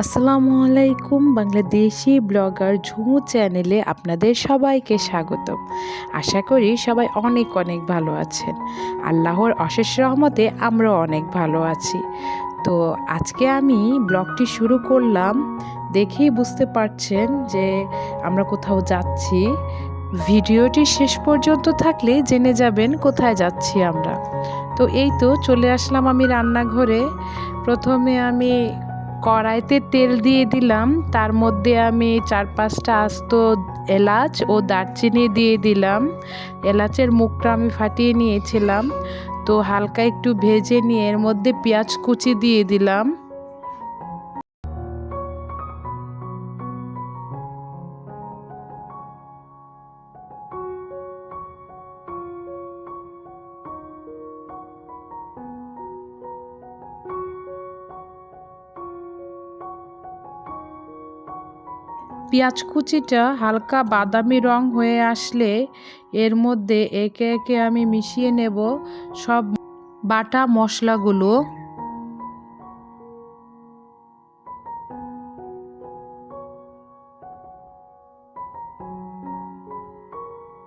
আসসালামু আলাইকুম, বাংলাদেশি ব্লগার ঝুমু চ্যানেলে আপনাদের সবাইকে স্বাগত আশা করি সবাই অনেক অনেক ভালো আছেন। আল্লাহর অশেষ রহমতে আমরাও অনেক ভালো আছি। তো আজকে আমি ব্লগটি শুরু করলাম, দেখেই বুঝতে পারছেন যে আমরা কোথাও যাচ্ছি। ভিডিওটি শেষ পর্যন্ত থাকলে জেনে যাবেন কোথায় যাচ্ছি আমরা। তো এই তো চলে আসলাম আমি রান্নাঘরে। প্রথমে আমি কড়াইতে তেল দিয়ে দিলাম। তার মধ্যে আমি চার পাঁচটা আস্ত এলাচ ও দারচিনি দিয়ে দিলাম। এলাচের মুখটা আমি ফাটিয়ে নিয়েছিলাম। তো হালকা একটু ভেজে নিয়ে এর মধ্যে পেঁয়াজ কুচি দিয়ে দিলাম। পেঁয়াজ কুচিটা হালকা বাদামি রং হয়ে আসলে এর মধ্যে একে একে আমি মিশিয়ে নেব সব বাটা মশলাগুলো।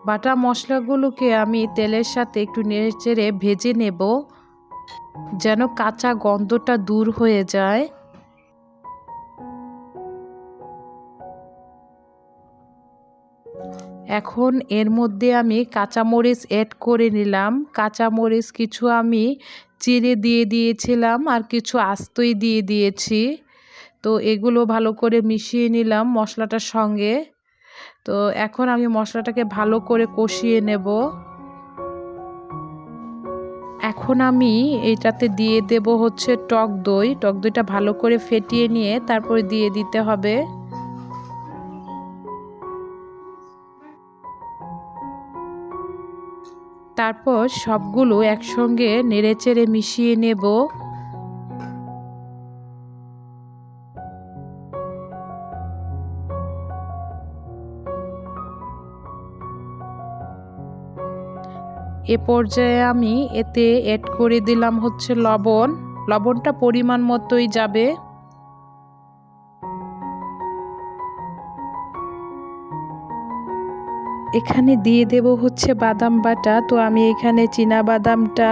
বাটা মশলাগুলোকে আমি তেলের সাথে একটু নেড়ে ভেজে নেব, যেন কাঁচা গন্ধটা দূর হয়ে যায়। এখন এর মধ্যে আমি কাঁচামরিচ অ্যাড করে নিলাম। কাঁচামরিচ কিছু আমি চিড়ে দিয়ে দিয়েছিলাম আর কিছু আস্তই দিয়ে দিয়েছি। তো এগুলো ভালো করে মিশিয়ে নিলাম মশলাটার সঙ্গে। তো এখন আমি মশলাটাকে ভালো করে কষিয়ে নেব। এখন আমি এটাতে দিয়ে দেব হচ্ছে টক দই। টক দইটা ভালো করে ফেটিয়ে নিয়ে তারপরে দিয়ে দিতে হবে। তারপর সবগুলো একসঙ্গে নেড়েচেড়ে মিশিয়ে নেব। এ পর্যায়ে আমি এতে অ্যাড করে দিলাম হচ্ছে লবণ। লবণটা পরিমাণ মতোই যাবে। এখানে দিয়ে দেব হচ্ছে বাদাম বাটা। তো আমি এখানে চীনা বাদামটা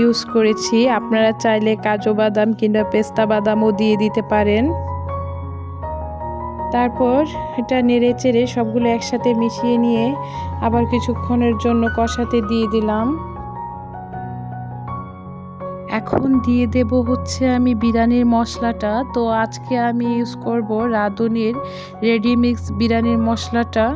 ইউজ করেছি। আপনারা চাইলে কাজু বাদাম কিংবা পেস্তা বাদামও দিয়ে দিতে পারেন। তারপর এটা নেড়ে চেড়ে সবগুলো একসাথে মিশিয়ে নিয়ে আবার কিছুক্ষণের জন্য কষাতে দিয়ে দিলাম। এখন দিয়ে দেব হচ্ছে আমি বিরিয়ানির মশলাটা। তো আজকে আমি ইউজ করব রাঁধুনির রেডিমিক্স বিরিয়ানির মশলাটা।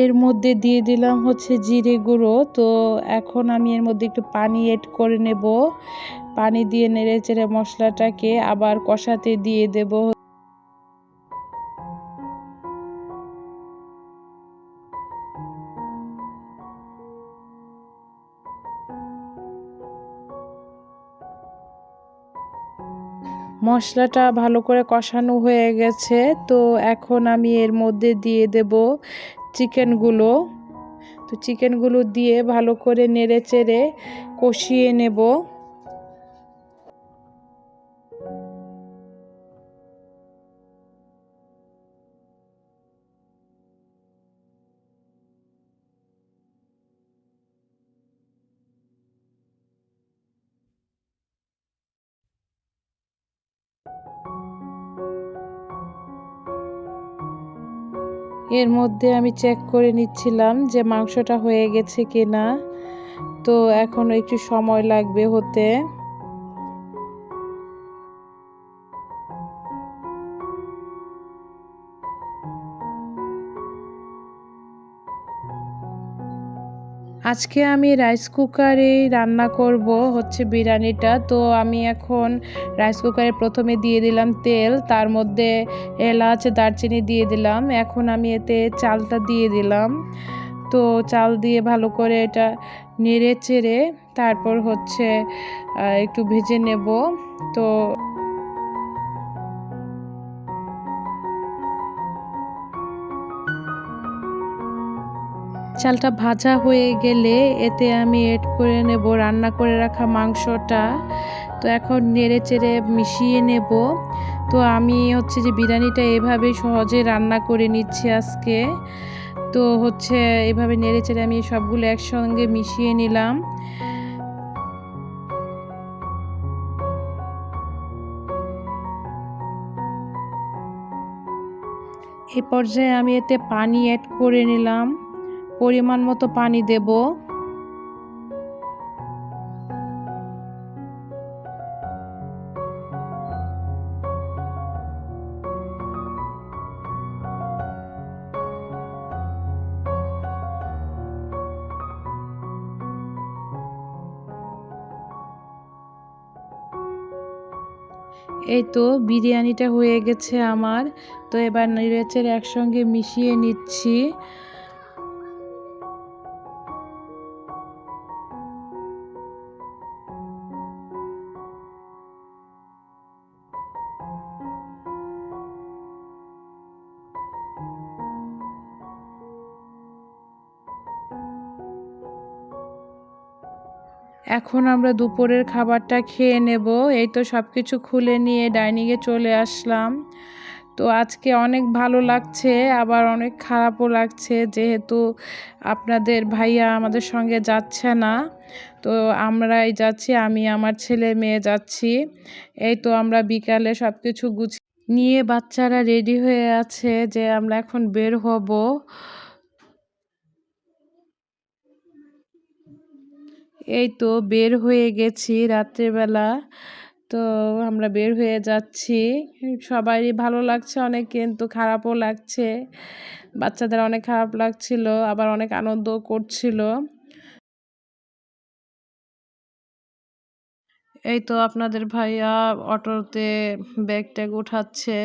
এর মধ্যে দিয়ে দিলাম হচ্ছে জিরে গুঁড়ো। তো এখন আমি এর মধ্যে একটু পানি এড করে নেব। পানি দিয়ে নেড়ে চেড়ে মশলাটাকে আবার কষাতে দিয়ে দেব মশলাটা ভালো করে কষানো হয়ে গেছে। তো এখন আমি এর মধ্যে দিয়ে দেব চিকেনগুলো তো চিকেনগুলো দিয়ে ভালো করে নেড়ে চেড়ে কষিয়ে নেব। এর মধ্যে আমি চেক করে নিচ্ছিলাম যে মাংসটা হয়ে গেছে কিনা। তো এখন একটু সময় লাগবে হতে। আজকে আমি রাইস কুকারে রান্না করব হচ্ছে বিরিয়ানিটা। তো আমি এখন রাইস কুকারে প্রথমে দিয়ে দিলাম তেল, তার মধ্যে এলাচ, দারচিনি দিয়ে দিলাম। এখন আমি এতে চালটা দিয়ে দিলাম। তো চাল দিয়ে ভালো করে এটা নেড়ে চেড়ে তারপর হচ্ছে একটু ভেজে নেব। তো চালটা ভাজা হয়ে গেলে এতে আমি এড করে নেব, রান্না করে রাখা মাংসটা। তো এখন নেড়ে চেড়ে মিশিয়ে নেব। তো আমি হচ্ছে যে বিরিয়ানিটা এভাবে সহজে রান্না করে নিচ্ছি আজকে। তো হচ্ছে এভাবে নেড়ে চেড়ে আমি সবগুলো একসঙ্গে মিশিয়ে নিলাম। এ পর্যায়ে আমি এতে পানি অ্যাড করে নিলাম। পরিমাণ মতো পানি দেব। এই তো বিরিয়ানিটা হয়ে গেছে আমার। তো এবার নিরেচের একসঙ্গে মিশিয়ে নিচ্ছি। এখন আমরা দুপুরের খাবারটা খেয়ে নেব। এই তো সব কিছু খুলে নিয়ে ডাইনিংয়ে চলে আসলাম। তো আজকে অনেক ভালো লাগছে, আবার অনেক খারাপও লাগছে, যেহেতু আপনাদের ভাইয়া আমাদের সঙ্গে যাচ্ছে না। তো আমরাই যাচ্ছি, আমি, আমার ছেলে মেয়ে যাচ্ছি। এই তো আমরা বিকালে সব কিছু গুছিয়ে নিয়ে বাচ্চারা রেডি হয়ে আছে যে আমরা এখন বের হব। এই তো বের হয়ে গেছি রাত্রেবেলা। তো আমরা বের হয়ে যাচ্ছি। সবারই ভালো লাগছে অনেক, কিন্তু খারাপও লাগছে। বাচ্চাদের অনেক খারাপ লাগছিল, আবার অনেক আনন্দ করছিল। এই তো আপনাদের ভাইয়া অটোতে ব্যাগ ট্যাগ উঠাচ্ছে।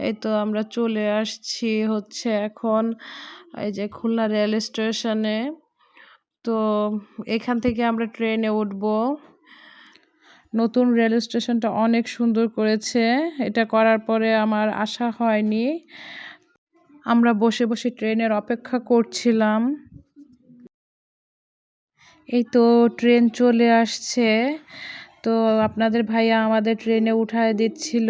এই তো আমরা চলে আসছি হচ্ছে এখন, এই যে খুলনা রেল স্টেশনে। তো এখান থেকে আমরা ট্রেনে উঠব। নতুন রেল স্টেশনটা অনেক সুন্দর করেছে। এটা করার পরে আমার আশা হয়নি। আমরা বসে বসে ট্রেনের অপেক্ষা করছিলাম। এই তো ট্রেন চলে আসছে। তো আপনাদের ভাইয়া আমাদের ট্রেনে উঠায় দিচ্ছিল।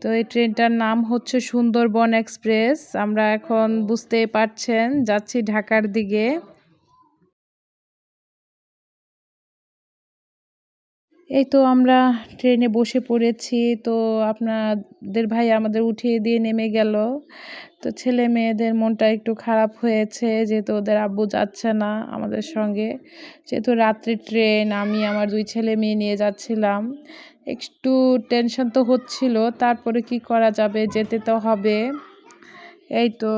তো এই ট্রেনটার নাম হচ্ছে সুন্দরবন এক্সপ্রেস। আমরা এখন বুঝতেই পারছেন, যাচ্ছি ঢাকার দিকে। এই তো আমরা ট্রেনে বসে পড়েছি, তো আপনাদের ভাই আমাদের উঠিয়ে দিয়ে নেমে গেল। তো ছেলে মেয়েদের মনটা একটু খারাপ হয়েছে, যেহেতু ওদের আব্বু যাচ্ছে না আমাদের সঙ্গে। যেহেতু রাত্রি ট্রেন, আমি আমার দুই ছেলে মেয়ে নিয়ে যাচ্ছিলাম। একটু টেনশন তো হচ্ছিল, তারপরে কি করা যাবে, যেতে তো হবে। এই তো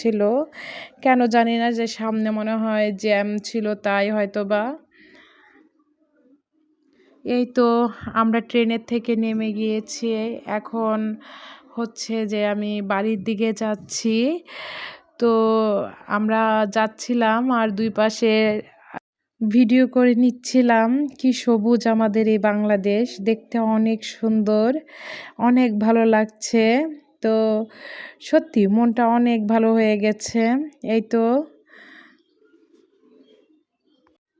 ছিল। কেন জানি না যে সামনে মনে হয় জ্যাম ছিল তাই হয়তো বা এই তো আমরা ট্রেনের থেকে নেমে গিয়েছি। এখন হচ্ছে যে আমি বাড়ির দিকে যাচ্ছি। তো আমরা যাচ্ছিলাম আর দুই পাশে ভিডিও করে নিচ্ছিলাম কি সবুজ আমাদের এই বাংলাদেশ। দেখতে অনেক সুন্দর, অনেক ভালো লাগছে। তো সত্যি মনটা অনেক ভালো হয়ে গেছে, এই তো।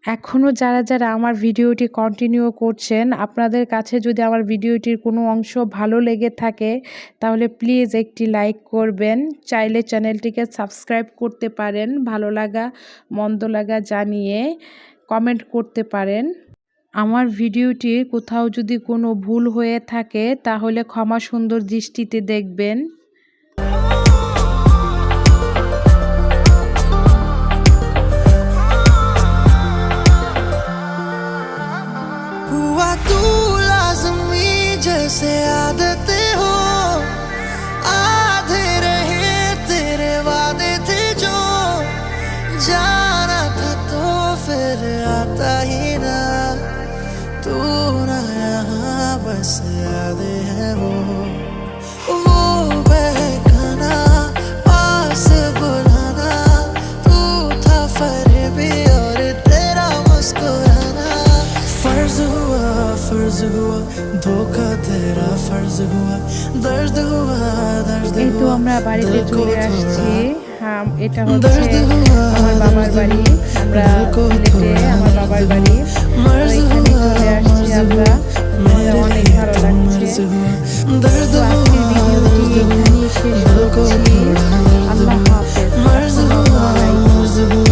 এখনও যারা যারা আমার ভিডিওটি কন্টিনিউ করছেন, আপনাদের কাছে যদি আমার ভিডিওটির কোনো অংশ ভালো লেগে থাকে, তাহলে প্লিজ একটি লাইক করবেন। চাইলে চ্যানেলটিকে সাবস্ক্রাইব করতে পারেন, ভালো লাগা, মন্দ লাগা জানিয়ে কমেন্ট করতে পারেন। আমার ভিডিওটি কোথাও যদি কোনো ভুল হয়ে থাকে তাহলে ক্ষমা সুন্দর দৃষ্টিতে দেখবেন हुआ तू लाजमी जैसे आदतें फर्ज हुआ फर्ज हुआ धोखा तेरा फर्ज हुआ दर्द हुआ दर्द এই তো हुआ আমরা বাড়িতে दिल को চলে আসছি थोड़ा হ্যাঁ এটা হচ্ছে আমার বাবার বাড়ি আমরা সিলেটে আমার বাবার বাড়ি তো मर्ज এখানে हुआ চলে আসছি मर्ज আমরা हुआ আমাদের অনেক ভালো तो मर्ज লাগছে हुआ दर्द তো আজকের हुआ ভিডিওটি এখানেই শেষ दिल को করছি थोड़ा दर्द আল্লাহ हुआ হাফেজ मर्ज हुआ